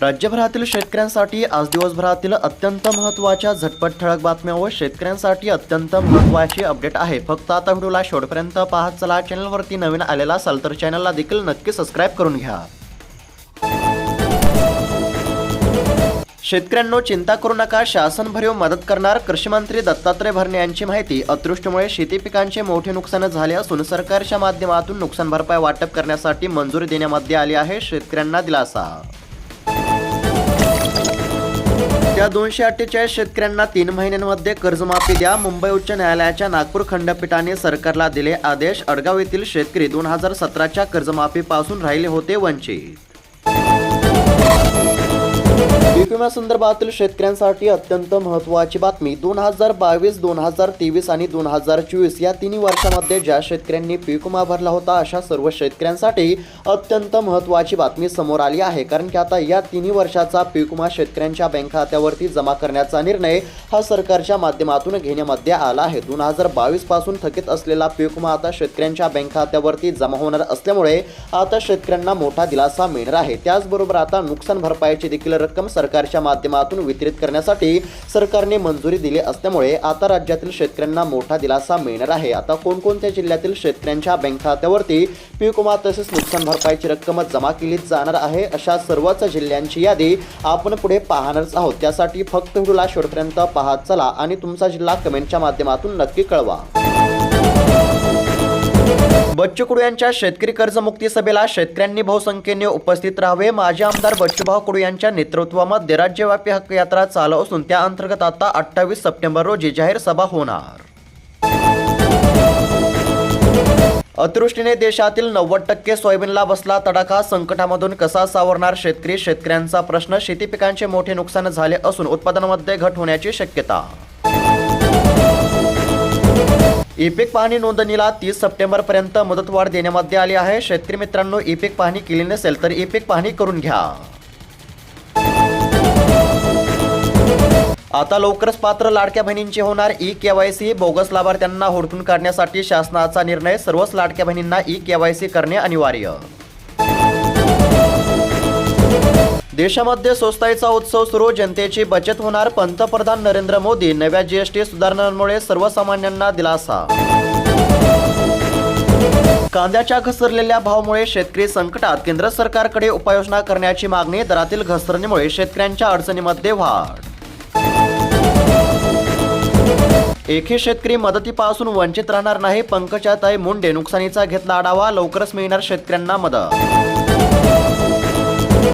राज्यभरातील शेतकऱ्यांसाठी आज दिवसभरातील अत्यंत महत्त्वाच्या झटपट ठळक बातम्या व शेतकऱ्यांसाठी अत्यंत महत्त्वाची अपडेट आहे. फक्त आता व्हिडिओला शेवटपर्यंत पाहत चला. चॅनलवरती नवीन आलेला असाल तर चॅनलला देखील नक्की सबस्क्राईब करून घ्या. शेतकऱ्यांनो चिंता करू नका. शासन भरीव मदत करणार कृषीमंत्री दत्तात्रय भरणे यांची माहिती. अतृष्टीमुळे शेती पिकांचे मोठे नुकसान झाले असून सरकारच्या माध्यमातून नुकसान भरपाई वाटप करण्यासाठी मंजुरी देण्यामध्ये आली आहे शेतकऱ्यांना दिलासा. त्या दोनशे अठ्ठेचाळीस शेतकऱ्यांना तीन महिन्यांमध्ये कर्जमाफी द्या मुंबई उच्च न्यायालयाच्या नागपूर खंडपीठाने सरकारला दिले आदेश. अडगाव येथील शेतकरी दोन हजार सतराच्या कर्जमाफीपासून राहिले होते वंचित. पीक विम्यासंदर्भातील शेतकऱ्यांसाठी अत्यंत महत्त्वाची बातमी. दोन हजार बावीस दोन हजार तेवीस आणि दोन हजार चोवीस या तिन्ही वर्षामध्ये ज्या शेतकऱ्यांनी पीक विमा भरला होता अशा सर्व शेतकऱ्यांसाठी अत्यंत महत्त्वाची बातमी समोर आली आहे. कारण की आता या तिन्ही वर्षाचा पीक विमा शेतकऱ्यांच्या बँक खात्यावरती जमा करण्याचा निर्णय हा सरकारच्या माध्यमातून घेण्यामध्ये आला आहे. दोन हजार बावीसपासून थकीत असलेला पीक विमा आता शेतकऱ्यांच्या बँक खात्यावरती जमा होणार असल्यामुळे आता शेतकऱ्यांना मोठा दिलासा मिळणार आहे. त्याचबरोबर आता नुकसान भरपाईची देखील रक्कम सरकारच्या माध्यमातून वितरित करण्यासाठी सरकारने मंजुरी दिली असल्यामुळे आता राज्यातील शेतकऱ्यांना मोठा दिलासा मिळणार आहे. आता कोणकोणत्या जिल्ह्यातील शेतकऱ्यांच्या बँक खात्यावरती पीक विमा तसेच नुकसान भरपाईची रक्कम जमा केली जाणार आहे अशा सर्वच जिल्ह्यांची यादी आपण पुढे पाहणारच आहोत. त्यासाठी फक्त व्हिडिओला शेवटपर्यंत पाहत चला आणि तुमचा जिल्हा कमेंटच्या माध्यमातून नक्की कळवा. बच्चू कडू यांच्या शेतकरी कर्जमुक्ती सभेला शेतकऱ्यांनी बहुसंख्येने उपस्थित राहावे माजी आमदार बच्चूभाऊ कडू यांच्या नेतृत्वामध्ये राज्यव्यापी हक्क यात्रा चालू असून त्या अंतर्गत आता अठ्ठावीस सप्टेंबर रोजी जाहीर सभा होणार. अतिवृष्टीने देशातील नव्वद टक्के सोयाबीनला बसला तडाखा संकटामधून कसा सावरणार शेतकरी? शेतकऱ्यांचा प्रश्न शेती पिकांचे मोठे नुकसान झाले असून उत्पादनामध्ये घट होण्याची शक्यता इपिक पाहणी नोंदणीला तीस सप्टेंबर पर्यंत मुदतवाढ देण्यामध्ये आली आहे. शेतकरी मित्रांनो इपिक पाहणी केली नसेल तर इपिक पाहणी करून घ्या. आता लवकरच पात्र लाडक्या बहिणींची होणार ई केवायसी बोगस लाभार्थ्यांना हुडकून काढण्यासाठी शासनाचा निर्णय. सर्वच लाडक्या बहिणींना ई केवायसी करणे अनिवार्य. देशामध्ये स्वस्ताईचा उत्सव सुरू जनतेची बचत होणार पंतप्रधान नरेंद्र मोदी नव्या जीएसटी सुधारणांमुळे सर्वसामान्यांना दिलासा. कांद्याच्या घसरलेल्या भावामुळे शेतकरी संकटात केंद्र सरकारकडे उपाययोजना करण्याची मागणी दरातील घसरणीमुळे शेतकऱ्यांच्या अडचणीमध्ये वाढ. एकही शेतकरी मदतीपासून वंचित राहणार नाही पंकजाताई मुंडे नुकसानीचा घेतला आढावा लवकरच मिळणार शेतकऱ्यांना मदत.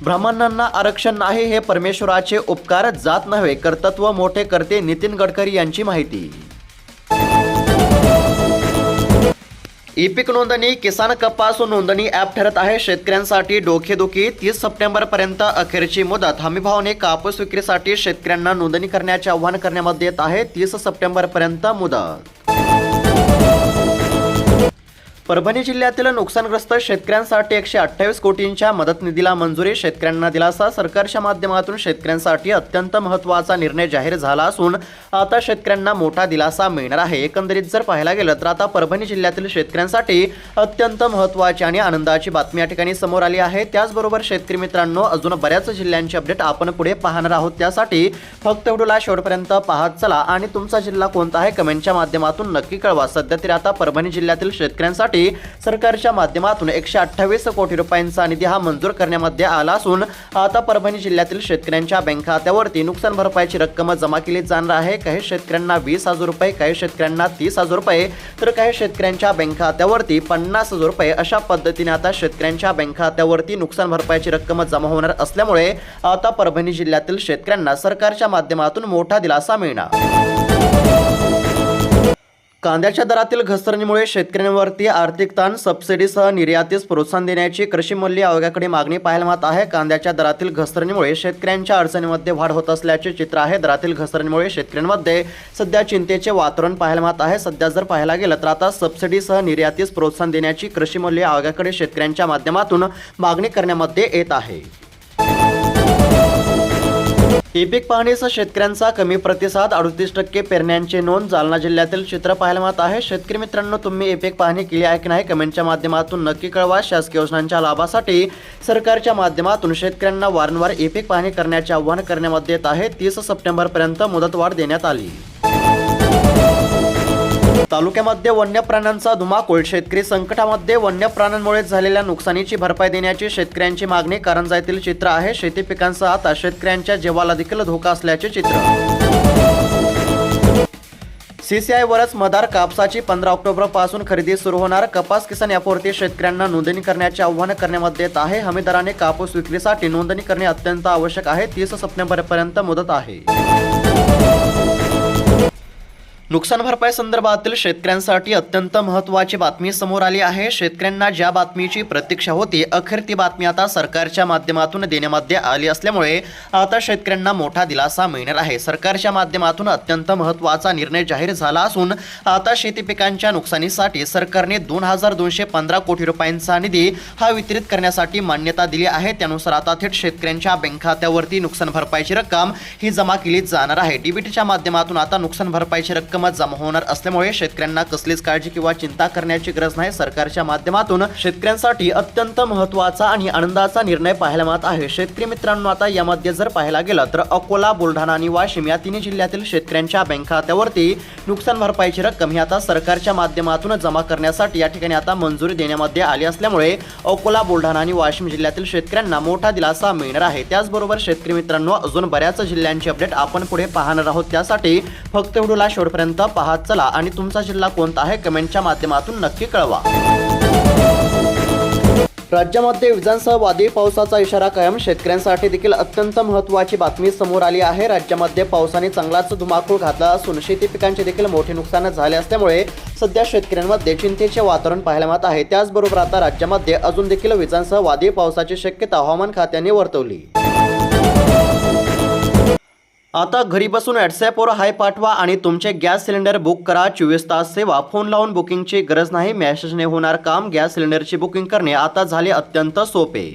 ब्राह्मणांना आरक्षण नाही हे परमेश्वराचे उपकार जात नव्हे कर्तत्व मोठे करते नितीन गडकरी यांची माहिती. ई पीक नोंदणी किसान कपास नोंदणी ॲप ठरत आहे. शेतकऱ्यांसाठी डोकेदुखी तीस सप्टेंबर पर्यंत अखेरची मुदत. हमीभावने कापूस विक्रीसाठी शेतकऱ्यांना नोंदणी करण्याचे आवाहन करण्यामध्ये येत आहे. तीस सप्टेंबर पर्यंत मुदत. परभणी जिल्ह्यातील नुकसानग्रस्त शेतकऱ्यांसाठी एकशे अठ्ठावीस कोटींच्या मदत निधीला मंजुरी. शेतकऱ्यांना दिलासा. सरकारच्या माध्यमातून शेतकऱ्यांसाठी अत्यंत महत्त्वाचा निर्णय जाहीर झाला असून आता शेतकऱ्यांना मोठा दिलासा मिळणार आहे. एकंदरीत जर पाहायला गेलं तर आता परभणी जिल्ह्यातील शेतकऱ्यांसाठी अत्यंत महत्त्वाची आणि आनंदाची बातमी या ठिकाणी समोर आली आहे. त्याचबरोबर शेतकरी मित्रांनो अजून बऱ्याच जिल्ह्यांची अपडेट आपण पुढे पाहणार आहोत. त्यासाठी फक्त व्हिडिओला शेवटपर्यंत पाहत चला आणि तुमचा जिल्हा कोणता आहे? कमेंटच्या माध्यमातून नक्की कळवा. सध्या तरी आता परभणी जिल्ह्यातील शेतकऱ्यांसाठी सरकारच्या माध्यमातून एकशे अठ्ठावीस कोटी रुपयांचा निधी हा मंजूर करण्यामध्ये आला असून आता परभणी जिल्ह्यातील शेतकऱ्यांच्या बँक खात्यावरती नुकसान भरपाईची रक्कम जमा केली जाणार आहे. काही शेतकऱ्यांना वीस हजार रुपये काही शेतकऱ्यांना तीस हजार रुपये तर काही शेतकऱ्यांच्या बँक खात्यावरती पन्नास हजार रुपये. अशा पद्धतीने आता शेतकऱ्यांच्या बँक खात्यावरती नुकसान भरपाईची रक्कम जमा होणार असल्यामुळे आता परभणी जिल्ह्यातील शेतकऱ्यांना सरकारच्या माध्यमातून मोठा दिलासा मिळणार. कांद्याच्या दरातील घसरणीमुळे शेतकऱ्यांवरती आर्थिक ताण सबसिडीसह निर्यातीस प्रोत्साहन देण्याची कृषी मूल्य आयोगाकडे मागणी पाहायला मिळत आहे. कांद्याच्या दरातील घसरणीमुळे शेतकऱ्यांच्या अडचणीमध्ये वाढ होत असल्याचे चित्र आहे. दरातील घसरणीमुळे शेतकऱ्यांमध्ये सध्या चिंतेचे वातावरण पाहायला मिळत आहे. सध्या जर पाहायला गेलं तर आता सबसिडीसह निर्यातीस प्रोत्साहन देण्याची कृषी मूल्य आयोगाकडे शेतकऱ्यांच्या माध्यमातून मागणी करण्यामध्ये येत आहे. ई पीक पाहणीसह शेतकऱ्यांचा कमी प्रतिसाद अडतीस टक्के पेरण्यांची नोंद जालना जिल्ह्यातील चित्र पाहायला मिळत आहे. शेतकरी मित्रांनो तुम्ही ई पीक पाहणी केली आहे की नाही कमेंटच्या माध्यमातून नक्की कळवा. शासकीय योजनांच्या लाभासाठी सरकारच्या माध्यमातून शेतकऱ्यांना वारंवार ई पीक पाहणी करण्याचे आवाहन करण्यात येत आहे. तीस सप्टेंबरपर्यंत मुदतवाढ देण्यात आली. तालुक्यामध्ये वन्य प्राण्यांचा धुमाकूळ शेतकरी संकटामध्ये वन्य प्राण्यांमुळे झालेल्या नुकसानीची भरपाई देण्याची शेतकऱ्यांची मागणी कारंजा येथील चित्र आहे. शेती पिकांचा आता शेतकऱ्यांच्या जीवाला देखील धोका असल्याचे चित्र. सीसीआयवरच मदार कापसाची पंधरा ऑक्टोबरपासून खरेदी सुरू होणार. कपास किसान ॲपवरती शेतकऱ्यांना नोंदणी करण्याचे आवाहन करण्यात येत आहे. हमीदाराने कापूस विक्रीसाठी नोंदणी करणे अत्यंत आवश्यक आहे. तीस सप्टेंबरपर्यंत मुदत आहे. नुकसान भरपाई संदर्भातील शेतकऱ्यांसाठी अत्यंत महत्त्वाची बातमी समोर आली आहे. शेतकऱ्यांना ज्या बातमीची प्रतीक्षा होती अखेर ती बातमी आता सरकारच्या माध्यमातून देण्यामध्ये आली असल्यामुळे आता शेतकऱ्यांना मोठा दिलासा मिळणार आहे. सरकारच्या माध्यमातून अत्यंत महत्त्वाचा निर्णय जाहीर झाला असून आता शेती पिकांच्या नुकसानीसाठी सरकारने दोन हजार दोनशे पंधरा कोटी रुपयांचा निधी हा वितरित करण्यासाठी मान्यता दिली आहे. त्यानुसार आता थेट शेतकऱ्यांच्या बँक खात्यावरती नुकसान भरपाईची रक्कम ही जमा केली जाणार आहे. डीबीटीच्या माध्यमातून आता नुकसान भरपाईची रक्कम जमा होणार असल्यामुळे शेतकऱ्यांना कसलीच काळजी किंवा चिंता करण्याची गरज नाही. सरकारच्या माध्यमातून शेतकऱ्यांसाठी अत्यंत महत्त्वाचा आणि आनंदाचा निर्णय पाहायला मिळत आहे. शेतकरी मित्रांनो आता यामध्ये जर पाहायला गेलं तर अकोला बुलढाणा आणि वाशिम या तिन्ही जिल्ह्यातील शेतकऱ्यांच्या बँक खात्यावरती नुकसान भरपाईची रक्कम ही आता सरकारच्या माध्यमातून जमा करण्यासाठी या ठिकाणी आता मंजुरी देण्यामध्ये आली असल्यामुळे अकोला बुलढाणा आणि वाशिम जिल्ह्यातील शेतकऱ्यांना मोठा दिलासा मिळणार आहे. त्याचबरोबर शेतकरी मित्रांनो अजून बऱ्याच जिल्ह्यांची अपडेट आपण पुढे पाहणार आहोत. त्यासाठी फक्त व्हिडिओला शेवटपर्यंत पाहत चला आणि तुमचा जिल्हा कोणता आहे कमेंटच्या माध्यमातून नक्की कळवा. राज्यामध्ये विजांसह वादळी पावसाचा इशारा कायम शेतकऱ्यांसाठी देखील अत्यंत महत्त्वाची बातमी समोर आली आहे. राज्यामध्ये पावसाने चांगलाच धुमाकूळ घातला असून शेती पिकांचे देखील मोठे नुकसान झाले असल्यामुळे सध्या शेतकऱ्यांमध्ये चिंतेचे वातावरण पाहायला मिळत आहे. त्याचबरोबर आता राज्यामध्ये अजून देखील विजांसह वादळी पावसाची शक्यता हवामान खात्याने वर्तवली. आता घरी बसून व्हॉट्सॲपवर हाय पाठवा आणि तुमचे गॅस सिलेंडर बुक करा. चोवीस तास सेवा. फोन लावून बुकिंगची गरज नाही. मॅसेजने होणार काम. गॅस सिलेंडरची बुकिंग करणे आता झाले अत्यंत सोपे.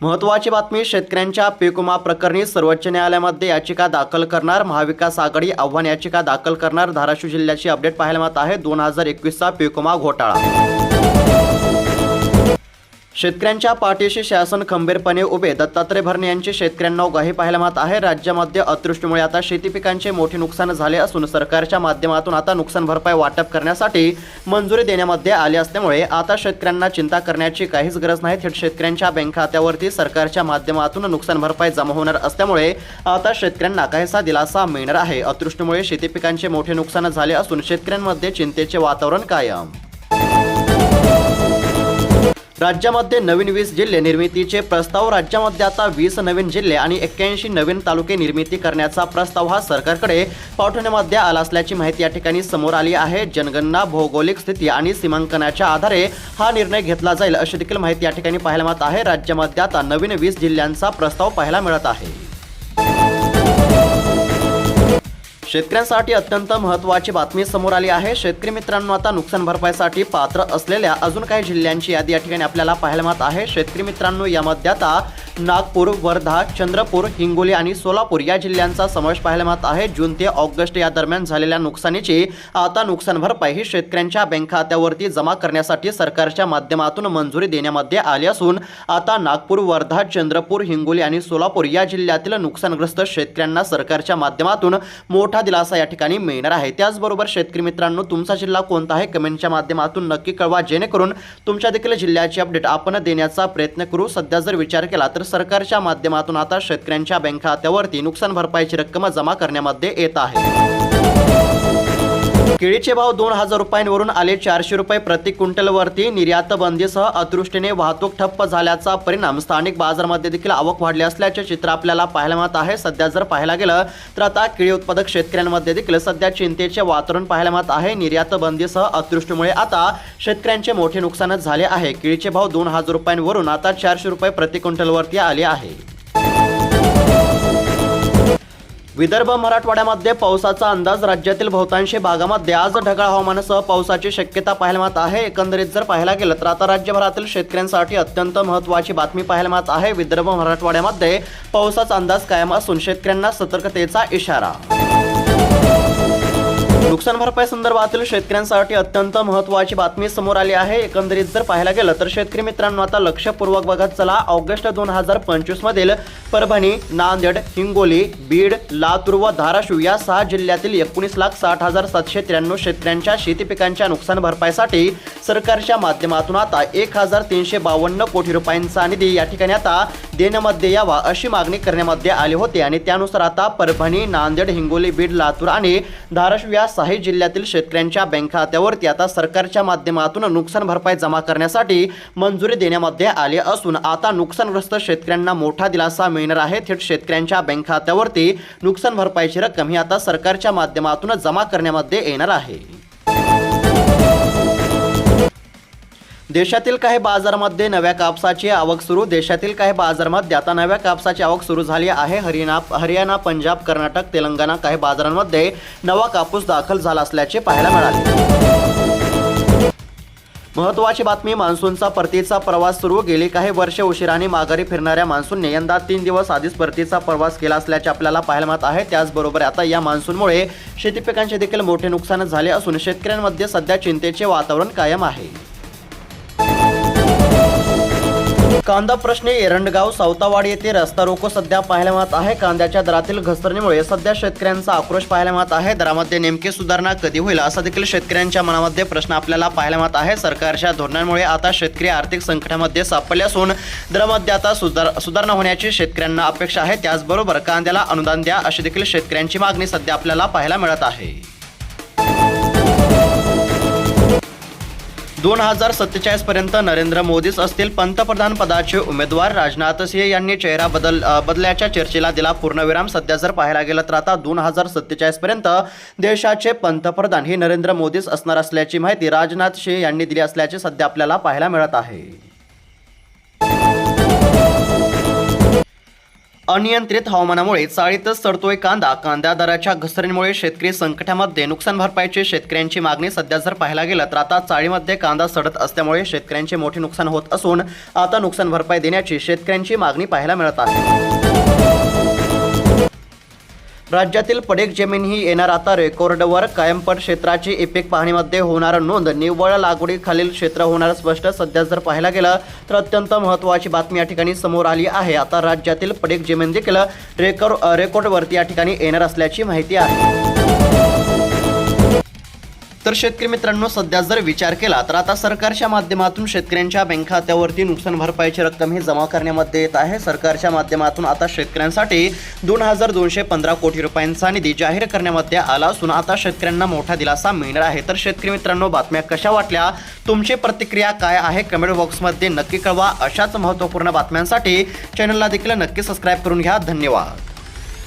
महत्त्वाची बातमी शेतकऱ्यांच्या पीक प्रकरणी सर्वोच्च न्यायालयामध्ये याचिका दाखल करणार. महाविकास आघाडी आव्हान याचिका दाखल करणार. धाराशिव जिल्ह्याची अपडेट पाहायला मिळत आहे. दोन हजार एकवीसचा पीक घोटाळा. शेतकऱ्यांच्या पाठीशी शासन खंबीरपणे उभे दत्तात्रय भरणे यांची शेतकऱ्यांना उगाही पाहायला मिळत आहे. राज्यामध्ये अतिवृष्टीमुळे आता शेती पिकांचे मोठे नुकसान झाले असून सरकारच्या माध्यमातून आता नुकसान भरपाई वाटप करण्यासाठी मंजुरी देण्यामध्ये आली असल्यामुळे आता शेतकऱ्यांना चिंता करण्याची काहीच गरज नाही. थेट शेतकऱ्यांच्या बँक खात्यावरती सरकारच्या माध्यमातून नुकसान भरपाई जमा होणार असल्यामुळे आता शेतकऱ्यांना काहीसा दिलासा मिळणार आहे. अतिवृष्टीमुळे शेती पिकांचे मोठे नुकसान झाले असून शेतकऱ्यांमध्ये चिंतेचे वातावरण कायम. राज्यामध्ये नवीन वीस जिल्हे निर्मितीचे प्रस्ताव राज्यामध्ये आता वीस नवीन जिल्हे आणि एक्क्याऐंशी नवीन तालुके निर्मिती करण्याचा प्रस्ताव हा सरकारकडे पाठवण्यामध्ये आला असल्याची माहिती या ठिकाणी समोर आली आहे. जनगणना भौगोलिक स्थिती आणि सीमांकनाच्या आधारे हा निर्णय घेतला जाईल अशी देखील माहिती या ठिकाणी पाहायला मिळत आहे. राज्यामध्ये आता नवीन वीस जिल्ह्यांचा प्रस्ताव पाहायला मिळत आहे. शेतकऱ्यांसाठी अत्यंत महत्त्वाची बातमी समोर आली आहे. शेतकरी मित्रांनो आता नुकसान भरपाईसाठी पात्र असलेल्या अजून काही जिल्ह्यांची यादी या ठिकाणी आपल्याला पाहायला मिळत आहे. शेतकरी मित्रांनो यामध्ये आता नागपूर वर्धा चंद्रपूर हिंगोली आणि सोलापूर या जिल्ह्यांचा समावेश पाहायला मिळत आहे. जून ते ऑगस्ट या दरम्यान झालेल्या नुकसानीची आता नुकसान भरपाई ही शेतकऱ्यांच्या बँक खात्यावरती जमा करण्यासाठी सरकारच्या माध्यमातून मंजुरी देण्यामध्ये आली असून आता नागपूर वर्धा चंद्रपूर हिंगोली आणि सोलापूर या जिल्ह्यातील नुकसानग्रस्त शेतकऱ्यांना सरकारच्या माध्यमातून मोठा दिलासा या ठिकाणी मिळणार आहे? त्याचबरोबर शेतकरी मित्रांनो तुमचा जिल्हा कोणता आहे? कमेंटच्या माध्यमातून नक्की कळवा. जेणेकरून तुमच्या देखील जिल्ह्याची अपडेट आपण देण्याचा प्रयत्न करू. सध्या जर विचार केला तर सरकारच्या माध्यमातून आता शेतकऱ्यांच्या बँक खात्यावरती नुकसान भरपाईची रक्कम जमा करण्यामध्ये येत आहे. केळीचे भाव दोन हजार रुपयांवरून आले चारशे रुपये प्रति क्विंटलवरती. निर्यात बंदीसह अदृष्टीने वाहतूक ठप्प झाल्याचा परिणाम. स्थानिक बाजारामध्ये देखील आवक वाढली असल्याचे चित्र आपल्याला पाहायला मिळत आहे. सध्या जर पाहायला गेलं तर आता केळी उत्पादक शेतकऱ्यांमध्ये देखील सध्या चिंतेचे वातावरण पाहायला मिळत आहे. निर्यात बंदीसह अदृष्टीमुळे आता शेतकऱ्यांचे मोठे नुकसानच झाले आहे. केळीचे भाव दोन हजार रुपयांवरून आता चारशे रुपये प्रति क्विंटलवरती आले आहे. विदर्भ मराठवाड्यामध्ये पावसाचा अंदाज राज्यातील बहुतांशी भागामध्ये आज ढगाळ हवामानासह पावसाची शक्यता पाहायला मिळत आहे. एकंदरीत जर पाहायला गेलं तर आता राज्यभरातील शेतकऱ्यांसाठी अत्यंत महत्त्वाची बातमी पाहायला मिळत आहे. विदर्भ मराठवाड्यामध्ये पावसाचा अंदाज कायम असून शेतकऱ्यांना सतर्कतेचा इशारा. नुकसान भरपाई संदर्भातील शेतकऱ्यांसाठी अत्यंत महत्त्वाची बातमी समोर आली आहे. एकंदरीत जर पाहायला गेलं तर शेतकरी मित्रांनो आता लक्षपूर्वक बघत चला. ऑगस्ट दोन हजार पंचवीस मधील परभणी नांदेड हिंगोली बीड लातूर व धाराशिव या सहा जिल्ह्यातील एकोणीस लाख साठ हजार सातशे त्र्याण्णव शेतकऱ्यांच्या शेती पिकांच्या नुकसान भरपाईसाठी सरकारच्या माध्यमातून आता एक हजार तीनशे बावन्न कोटी रुपयांचा निधी या ठिकाणी आता देण्यामध्ये यावा अशी मागणी करण्यामध्ये आली होती आणि त्यानुसार आता परभणी नांदेड हिंगोली बीड लातूर आणि धाराशिव या सहा जिल्ह्यातील शेतकऱ्यांच्या बँक खात्यावरती आता सरकारच्या माध्यमातून नुकसान भरपाई जमा करण्यासाठी मंजुरी देण्यामध्ये आली असून आता नुकसानग्रस्त शेतकऱ्यांना मोठा दिलासा मिळणार आहे. थेट शेतकऱ्यांच्या बँक खात्यावरती नुकसान भरपाईची रक्कम ही आता सरकारच्या माध्यमातून जमा करण्यामध्ये येणार आहे. देशातील काही बाजारामध्ये नव्या कापसाची आवक सुरू देशातील काही बाजारामध्ये आता नव्या कापसाची आवक सुरू झाली आहे. हरियाणा हरियाणा पंजाब कर्नाटक तेलंगणा काही बाजारांमध्ये नवा कापूस दाखल झाला असल्याचे पाहायला मिळाले. महत्वाची बातमी मान्सूनचा परतीचा प्रवास सुरू. गेली काही वर्षे उशिराने माघारी फिरणाऱ्या मान्सूनने यंदा तीन दिवस आधीच परतीचा प्रवास केला असल्याचे आपल्याला पाहायला मिळत आहे. त्याचबरोबर आता या मान्सूनमुळे शेती पिकांचे देखील मोठे नुकसान झाले असून शेतकऱ्यांमध्ये सध्या चिंतेचे वातावरण कायम आहे. कांदा प्रश्नी एरंडगाव सावतावाडी येथे रस्ता रोको सध्या पाहायला मिळत आहे. कांद्याच्या दरातील घसरणीमुळे सध्या शेतकऱ्यांचा आक्रोश पाहायला मिळत आहे. दरामध्ये नेमकी सुधारणा कधी होईल असा देखील शेतकऱ्यांच्या मनामध्ये प्रश्न आपल्याला पाहायला मिळत आहे. सरकारच्या धोरणांमुळे आता शेतकरी आर्थिक संकटामध्ये सापडले असून दरामध्ये आता सुधार सुधारणा होण्याची शेतकऱ्यांना अपेक्षा आहे. त्याचबरोबर कांद्याला अनुदान द्या अशी देखील शेतकऱ्यांची मागणी सध्या आपल्याला पाहायला मिळत आहे. दोन हजार सत्तेचाळीस पर्यंत नरेंद्र मोदीच असतील पंतप्रधान पदाचे उमेदवार. राजनाथ सिंह यांनी चेहरा बदल बदल्याच्या चर्चेला दिला पूर्णविराम. सध्या जर पाहायला गेलं तर आता दोन हजार सत्तेचाळीस पर्यंत देशाचे पंतप्रधान हे नरेंद्र मोदीच असणार असल्याची माहिती राजनाथ सिंह यांनी दिली असल्याचे सध्या आपल्याला पाहायला मिळत आहे. अनियंत्रित हवामानामुळे चाळीतच सडतोय कांदा. कांदा दराच्या घसरणीमुळे शेतकरी संकटामध्ये नुकसान भरपाईची शेतकऱ्यांची मागणी सध्या जर पाहायला गेलं तर आता चाळीमध्ये कांदा सडत असल्यामुळे शेतकऱ्यांचे मोठे नुकसान होत असून आता नुकसान भरपाई देण्याची शेतकऱ्यांची मागणी पाहायला मिळत आहे. राज्यातील पडेक जमीन ही येणार आता रेकॉर्डवर. कायमपट क्षेत्राची इपिक पाहणीमध्ये होणार नोंद. निव्वळ लागवडीखालील क्षेत्र होणार स्पष्ट. सध्या जर पाहायला गेलं तर अत्यंत महत्त्वाची बातमी या ठिकाणी समोर आली आहे. आता राज्यातील पडीक जमीन देखील रेकॉर्ड रेकॉर्डवरती या ठिकाणी येणार असल्याची माहिती आहे. तर शेतकरी मित्रांनो सध्या जर विचार केला तर आता सरकारच्या माध्यमातून शेतकऱ्यांच्या बँक खात्यावरती नुकसान भरपाईची रक्कम ही जमा करण्यामध्ये येत आहे. सरकारच्या माध्यमातून आता शेतकऱ्यांसाठी दोन हजार दोनशे पंधरा कोटी रुपयांचा निधी जाहीर करण्यामध्ये आला असून आता शेतकऱ्यांना मोठा दिलासा मिळणार आहे. तर शेतकरी मित्रांनो बातम्या कशा वाटल्या? तुमची प्रतिक्रिया काय आहे? कमेंट बॉक्समध्ये नक्की कळवा. अशाच महत्त्वपूर्ण बातम्यांसाठी चॅनलला देखील नक्की सबस्क्राईब करून घ्या. धन्यवाद.